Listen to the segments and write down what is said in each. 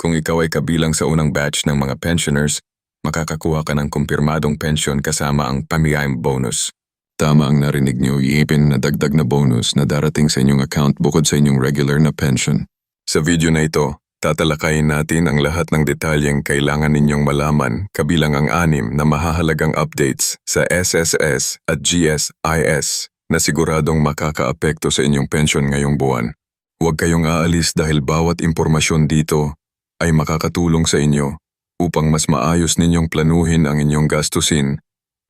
Kung ikaw ay kabilang sa unang batch ng mga pensioners, makakakuha ka ng kumpirmadong pensyon kasama ang pamiyayang bonus. Tama ang narinig niyo, iipin na dagdag na bonus na darating sa inyong account bukod sa inyong regular na pension. Sa video na ito, tatalakayin natin ang lahat ng detalyeng kailangan ninyong malaman kabilang ang anim na mahahalagang updates sa SSS at GSIS na siguradong makakaapekto sa inyong pension ngayong buwan. Huwag kayong aalis dahil bawat impormasyon dito ay makakatulong sa inyo upang mas maayos ninyong planuhin ang inyong gastusin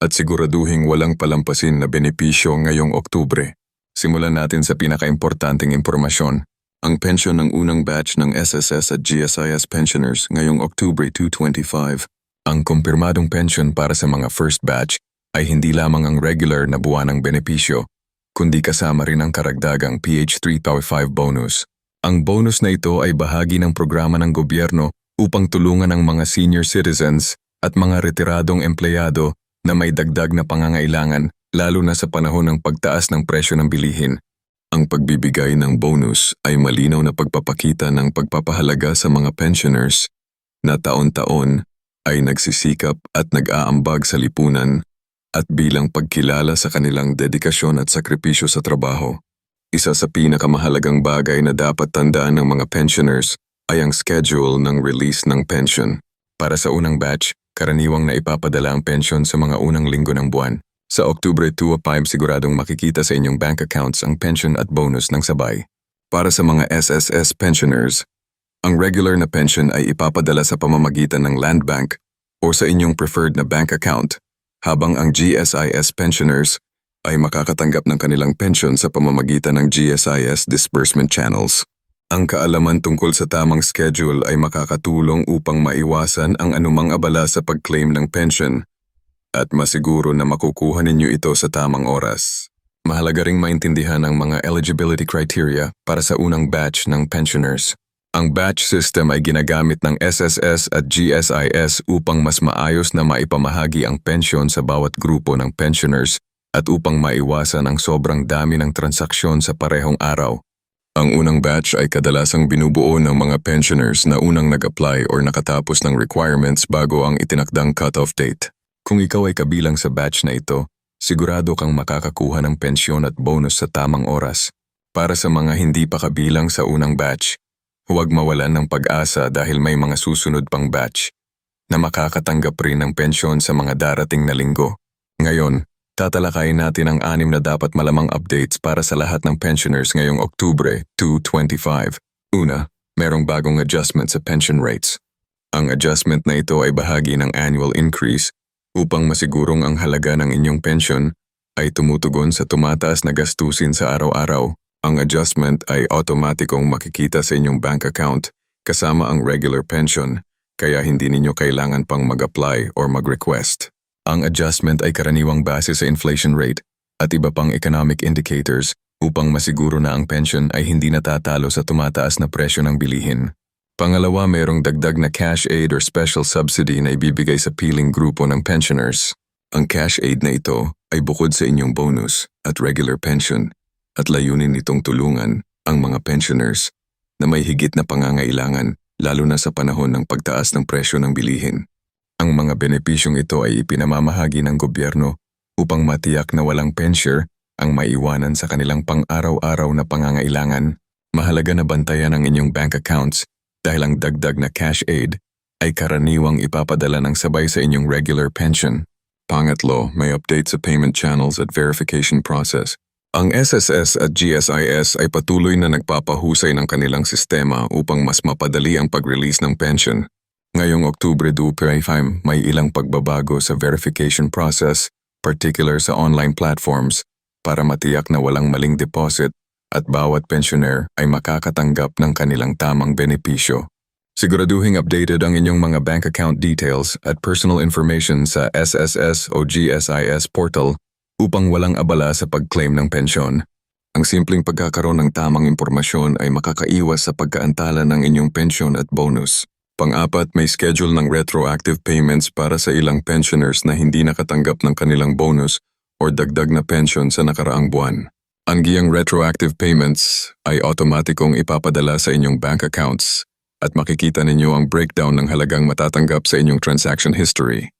at siguraduhing walang palampasin na benepisyo ngayong Oktubre. Simulan natin sa pinakaimportanteng impormasyon, ang pensyon ng unang batch ng SSS at GSIS pensioners ngayong Oktubre 225. Ang kumpirmadong pensyon para sa mga first batch ay hindi lamang ang regular na buwanang benepisyo, kundi kasama rin ang karagdagang PH3 Power 5 bonus. Ang bonus na ito ay bahagi ng programa ng gobyerno upang tulungan ang mga senior citizens at mga retiradong empleyado na may dagdag na pangangailangan lalo na sa panahon ng pagtaas ng presyo ng bilihin. Ang pagbibigay ng bonus ay malinaw na pagpapakita ng pagpapahalaga sa mga pensioners na taon-taon ay nagsisikap at nag-aambag sa lipunan at bilang pagkilala sa kanilang dedikasyon at sakripisyo sa trabaho. Isa sa pinakamahalagang bagay na dapat tandaan ng mga pensioners ay ang schedule ng release ng pension. Para sa unang batch, karaniwang na ipapadala ang pension sa mga unang linggo ng buwan. Sa Oktubre 2 o 5 siguradong makikita sa inyong bank accounts ang pension at bonus ng sabay. Para sa mga SSS pensioners, ang regular na pension ay ipapadala sa pamamagitan ng Land Bank o sa inyong preferred na bank account, habang ang GSIS pensioners ay makakatanggap ng kanilang pension sa pamamagitan ng GSIS disbursement channels. Ang kaalaman tungkol sa tamang schedule ay makakatulong upang maiwasan ang anumang abala sa pag-claim ng pension at masiguro na makukuha ninyo ito sa tamang oras. Mahalaga ring maintindihan ang mga eligibility criteria para sa unang batch ng pensioners. Ang batch system ay ginagamit ng SSS at GSIS upang mas maayos na maipamahagi ang pensyon sa bawat grupo ng pensioners at upang maiwasan ang sobrang dami ng transaksyon sa parehong araw. Ang unang batch ay kadalasang binubuo ng mga pensioners na unang nag-apply or nakatapos ng requirements bago ang itinakdang cut-off date. Kung ikaw ay kabilang sa batch na ito, sigurado kang makakakuha ng pensyon at bonus sa tamang oras. Para sa mga hindi pa kabilang sa unang batch, huwag mawalan ng pag-asa dahil may mga susunod pang batch na makakatanggap rin ng pensyon sa mga darating na linggo. Ngayon, tatalakayin natin ang anim na dapat malamang updates para sa lahat ng pensioners ngayong Oktubre 225. Una, merong bagong adjustment sa pension rates. Ang adjustment na ito ay bahagi ng annual increase upang masigurong ang halaga ng inyong pension ay tumutugon sa tumataas na gastusin sa araw-araw. Ang adjustment ay automatikong makikita sa inyong bank account kasama ang regular pension kaya hindi ninyo kailangan pang mag-apply or mag-request. Ang adjustment ay karaniwang base sa inflation rate at iba pang economic indicators upang masiguro na ang pension ay hindi natatalo sa tumataas na presyo ng bilihin. Pangalawa, mayroong dagdag na cash aid or special subsidy na ibibigay sa piling grupo ng pensioners. Ang cash aid na ito ay bukod sa inyong bonus at regular pension at layunin nitong tulungan ang mga pensioners na may higit na pangangailangan lalo na sa panahon ng pagtaas ng presyo ng bilihin. Ang mga benepisyong ito ay ipinamamahagi ng gobyerno upang matiyak na walang pensier ang maiwanan sa kanilang pang-araw-araw na pangangailangan. Mahalaga na bantayan ang inyong bank accounts dahil ang dagdag na cash aid ay karaniwang ipapadala ng sabay sa inyong regular pension. Pangatlo, may update sa payment channels at verification process. Ang SSS at GSIS ay patuloy na nagpapahusay ng kanilang sistema upang mas mapadali ang pag-release ng pension. Ngayong Oktubre 2 may ilang pagbabago sa verification process, particular sa online platforms, para matiyak na walang maling deposit at bawat pensioner ay makakatanggap ng kanilang tamang benepisyo. Siguraduhing updated ang inyong mga bank account details at personal information sa SSS o GSIS portal upang walang abala sa pag-claim ng pensyon. Ang simpleng pagkakaroon ng tamang impormasyon ay makakaiwas sa pagkaantala ng inyong pensyon at bonus. Pang-apat, may schedule ng retroactive payments para sa ilang pensioners na hindi nakatanggap ng kanilang bonus o dagdag na pension sa nakaraang buwan. Ang giyang retroactive payments ay automatikong ipapadala sa inyong bank accounts at makikita ninyo ang breakdown ng halagang matatanggap sa inyong transaction history.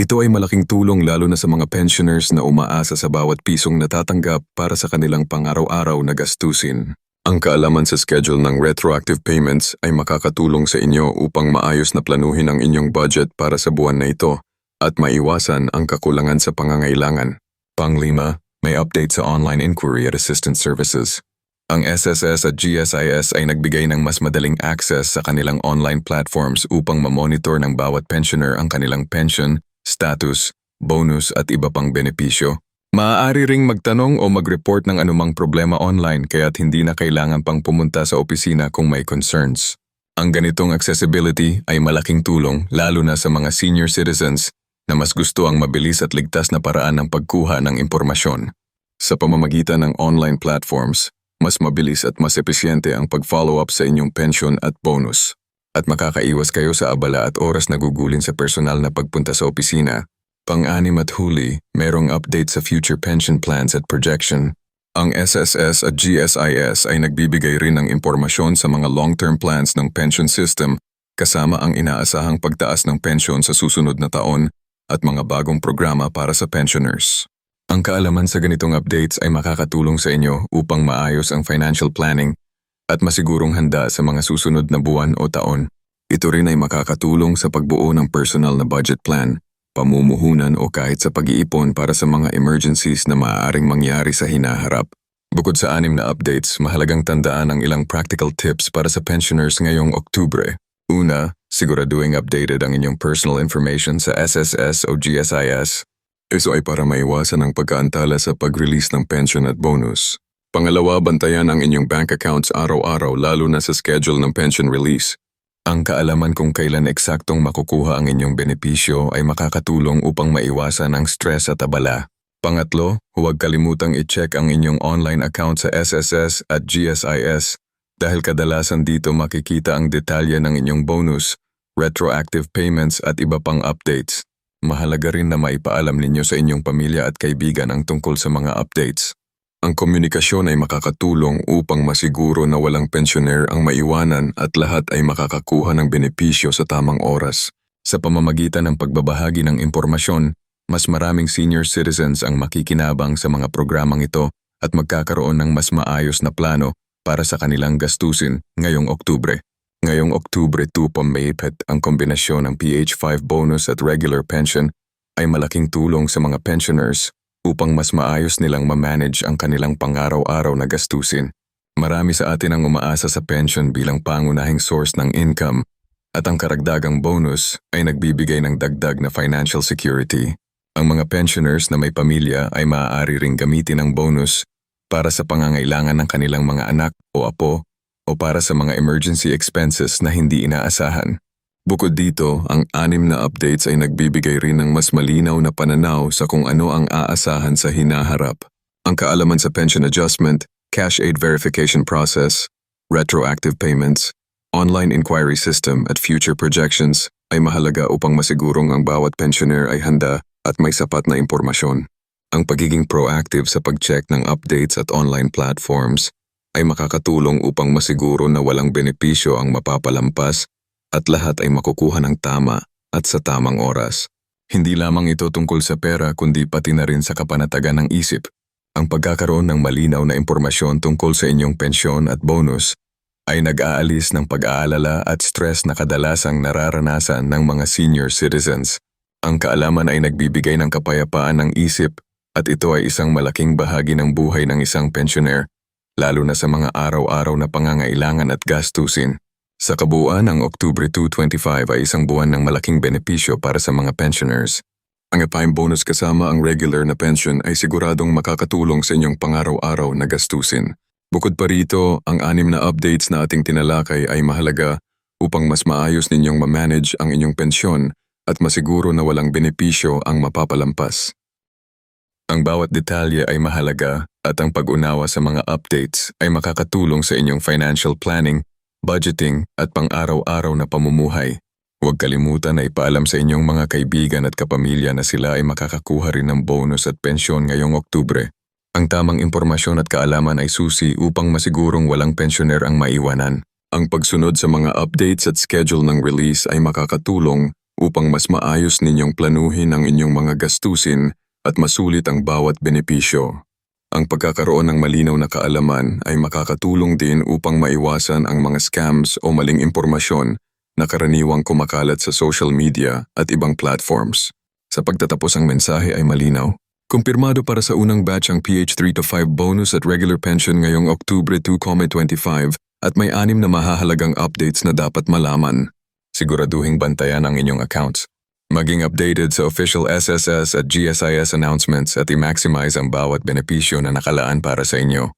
Ito ay malaking tulong lalo na sa mga pensioners na umaasa sa bawat pisong natatanggap para sa kanilang pang-araw-araw na gastusin. Ang kaalaman sa schedule ng retroactive payments ay makakatulong sa inyo upang maayos na planuhin ang inyong budget para sa buwan na ito at maiwasan ang kakulangan sa pangangailangan. Panglima, may update sa online inquiry at assistance services. Ang SSS at GSIS ay nagbigay ng mas madaling access sa kanilang online platforms upang mamonitor ng bawat pensioner ang kanilang pension, status, bonus at iba pang benepisyo. Maaari ring magtanong o mag-report ng anumang problema online kaya't hindi na kailangan pang pumunta sa opisina kung may concerns. Ang ganitong accessibility ay malaking tulong lalo na sa mga senior citizens na mas gusto ang mabilis at ligtas na paraan ng pagkuha ng impormasyon. Sa pamamagitan ng online platforms, mas mabilis at mas epesyente ang pag-follow up sa inyong pension at bonus. At makakaiwas kayo sa abala at oras na gugulin sa personal na pagpunta sa opisina Pang-anim at huli, merong update sa future pension plans at projection. Ang SSS at GSIS ay nagbibigay rin ng impormasyon sa mga long-term plans ng pension system kasama ang inaasahang pagtaas ng pensyon sa susunod na taon at mga bagong programa para sa pensioners. Ang kaalaman sa ganitong updates ay makakatulong sa inyo upang maayos ang financial planning at masigurong handa sa mga susunod na buwan o taon. Ito rin ay makakatulong sa pagbuo ng personal na budget plan pamumuhunan o kahit sa pag-iipon para sa mga emergencies na maaaring mangyari sa hinaharap. Bukod sa anim na updates, mahalagang tandaan ang ilang practical tips para sa pensioners ngayong Oktubre. Una, siguraduhin updated ang inyong personal information sa SSS o GSIS. Ito ay para maiwasan ang pagkaantala sa pag-release ng pension at bonus. Pangalawa, bantayan ang inyong bank accounts araw-araw lalo na sa schedule ng pension release. Ang kaalaman kung kailan eksaktong makukuha ang inyong benepisyo ay makakatulong upang maiwasan ang stress at abala. Pangatlo, huwag kalimutang i-check ang inyong online account sa SSS at GSIS dahil kadalasan dito makikita ang detalye ng inyong bonus, retroactive payments at iba pang updates. Mahalaga rin na maipaalam ninyo sa inyong pamilya at kaibigan ang tungkol sa mga updates. Ang komunikasyon ay makakatulong upang masiguro na walang pensioner ang maiwanan at lahat ay makakakuha ng benepisyo sa tamang oras. Sa pamamagitan ng pagbabahagi ng impormasyon, mas maraming senior citizens ang makikinabang sa mga programang ito at magkakaroon ng mas maayos na plano para sa kanilang gastusin ngayong Oktubre. Ngayong Oktubre 2 pamahipit ang kombinasyon ng PH5 bonus at regular pension ay malaking tulong sa mga pensioners upang mas maayos nilang ma-manage ang kanilang pangaraw-araw na gastusin. Marami sa atin ang umaasa sa pension bilang pangunahing source ng income at ang karagdagang bonus ay nagbibigay ng dagdag na financial security. Ang mga pensioners na may pamilya ay maaari ring gamitin ang bonus para sa pangangailangan ng kanilang mga anak o apo o para sa mga emergency expenses na hindi inaasahan. Bukod dito, ang anim na updates ay nagbibigay rin ng mas malinaw na pananaw sa kung ano ang aasahan sa hinaharap. Ang kaalaman sa pension adjustment, cash aid verification process, retroactive payments, online inquiry system at future projections ay mahalaga upang masigurong ang bawat pensioner ay handa at may sapat na impormasyon. Ang pagiging proactive sa pag-check ng updates at online platforms ay makakatulong upang masiguro na walang benepisyo ang mapapalampas at lahat ay makukuha ng tama at sa tamang oras. Hindi lamang ito tungkol sa pera kundi pati na rin sa kapanatagan ng isip. Ang pagkakaroon ng malinaw na impormasyon tungkol sa inyong pensyon at bonus ay nag-aalis ng pag-aalala at stress na kadalasang nararanasan ng mga senior citizens. Ang kaalaman ay nagbibigay ng kapayapaan ng isip at ito ay isang malaking bahagi ng buhay ng isang pensioner, lalo na sa mga araw-araw na pangangailangan at gastusin. Sa kabuuan, ang Oktubre 225 ay isang buwan ng malaking benepisyo para sa mga pensioners. Ang Epime bonus kasama ang regular na pension ay siguradong makakatulong sa inyong pangaraw-araw na gastusin. Bukod pa rito, ang anim na updates na ating tinalakay ay mahalaga upang mas maayos ninyong ma-manage ang inyong pensyon at masiguro na walang benepisyo ang mapapalampas. Ang bawat detalye ay mahalaga at ang pag-unawa sa mga updates ay makakatulong sa inyong financial planning budgeting at pang-araw-araw na pamumuhay. Huwag kalimutan na ipaalam sa inyong mga kaibigan at kapamilya na sila ay makakakuha rin ng bonus at pensyon ngayong Oktubre. Ang tamang impormasyon at kaalaman ay susi upang masigurong walang pensyoner ang maiwanan. Ang pagsunod sa mga updates at schedule ng release ay makakatulong upang mas maayos ninyong planuhin ang inyong mga gastusin at masulit ang bawat benepisyo. Ang pagkakaroon ng malinaw na kaalaman ay makakatulong din upang maiwasan ang mga scams o maling impormasyon na karaniwang kumakalat sa social media at ibang platforms. Sa pagtatapos ang mensahe ay malinaw. Kumpirmado para sa unang batch ang PH3 to 5 bonus at regular pension ngayong Oktubre 2, 2025 at may anim na mahahalagang updates na dapat malaman. Siguraduhing bantayan ang inyong accounts. Maging updated sa official SSS at GSIS announcements at i-maximize ang bawat benepisyo na nakalaan para sa inyo.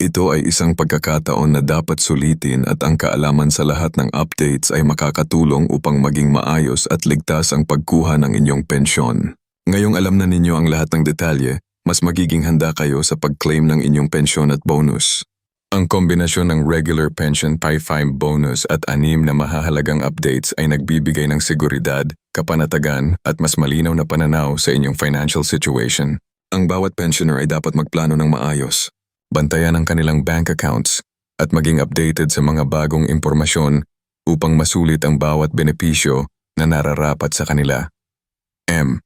Ito ay isang pagkakataon na dapat sulitin at ang kaalaman sa lahat ng updates ay makakatulong upang maging maayos at ligtas ang pagkuha ng inyong pensyon. Ngayong alam na ninyo ang lahat ng detalye, mas magiging handa kayo sa pag-claim ng inyong pensyon at bonus. Ang kombinasyon ng regular pension pay fine bonus at anim na mahahalagang updates ay nagbibigay ng seguridad, kapanatagan at mas malinaw na pananaw sa inyong financial situation. Ang bawat pensioner ay dapat magplano ng maayos, bantayan ang kanilang bank accounts at maging updated sa mga bagong impormasyon upang masulit ang bawat benepisyo na nararapat sa kanila. M.